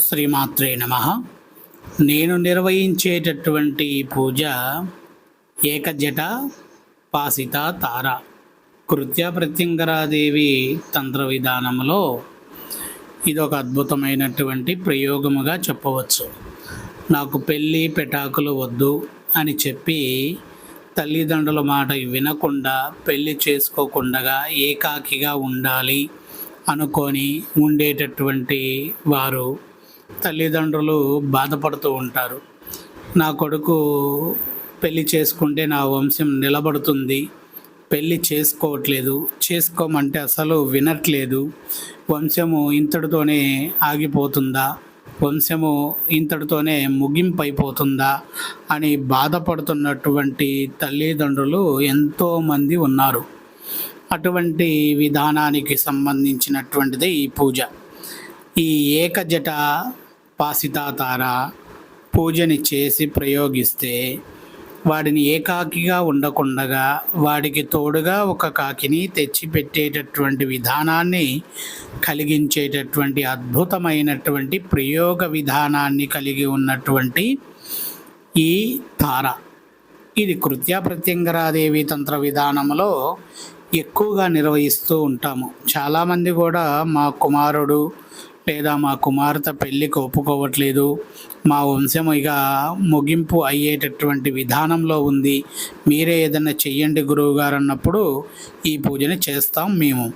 శ్రీమాత్రే నమ. నేను నిర్వహించేటటువంటి పూజ ఏకజట పాసిత తార. కృత్య ప్రత్యంగరాదేవి తంత్ర విధానంలో ఇది ఒక అద్భుతమైనటువంటి ప్రయోగముగా చెప్పవచ్చు. నాకు పెళ్ళి పెటాకులు వద్దు అని చెప్పి తల్లిదండ్రుల మాట వినకుండా పెళ్ళి చేసుకోకుండా ఏకాకిగా ఉండాలి అనుకొని ఉండేటటువంటి వారు తల్లిదండ్రులు బాధపడుతూ ఉంటారు. నా కొడుకు పెళ్ళి చేసుకుంటే నా వంశం నిలబడుతుంది. పెళ్ళి చేసుకోవట్లేదు. చేసుకోమంటే అసలు వినట్లేదు. వంశము ఇంతటితోనే ఆగిపోతుందా? వంశము ఇంతటితోనే ముగింపు అయిపోతుందా అని బాధపడుతున్నటువంటి తల్లిదండ్రులు ఎంతోమంది ఉన్నారు. అటువంటి విధానానికి సంబంధించినటువంటిదే ఈ పూజ. ఈ ఏకజట పాసితాతార పూజని చేసి ప్రయోగిస్తే వాడిని ఏకాకిగా ఉండకుండగా వాడికి తోడుగా ఒక కాకిని తెచ్చిపెట్టేటటువంటి విధానాన్ని కలిగించేటటువంటి అద్భుతమైనటువంటి ప్రయోగ విధానాన్ని కలిగి ఉన్నటువంటి ఈ తార. ఇది కృత్యాప్రత్యంగరాదేవి తంత్ర విధానంలో ఎక్కువగా నిర్వహిస్తూ ఉంటాము. చాలామంది కూడా మా కుమారుడు లేదా మా కుమార్తె పెళ్ళికి ఒప్పుకోవట్లేదు. మా వంశం ఇక ముగింపు అయ్యేటటువంటి విధానంలో ఉంది. మీరే ఏదైనా చెయ్యండి గురువుగారు అన్నప్పుడు ఈ పూజని చేస్తాం మేము.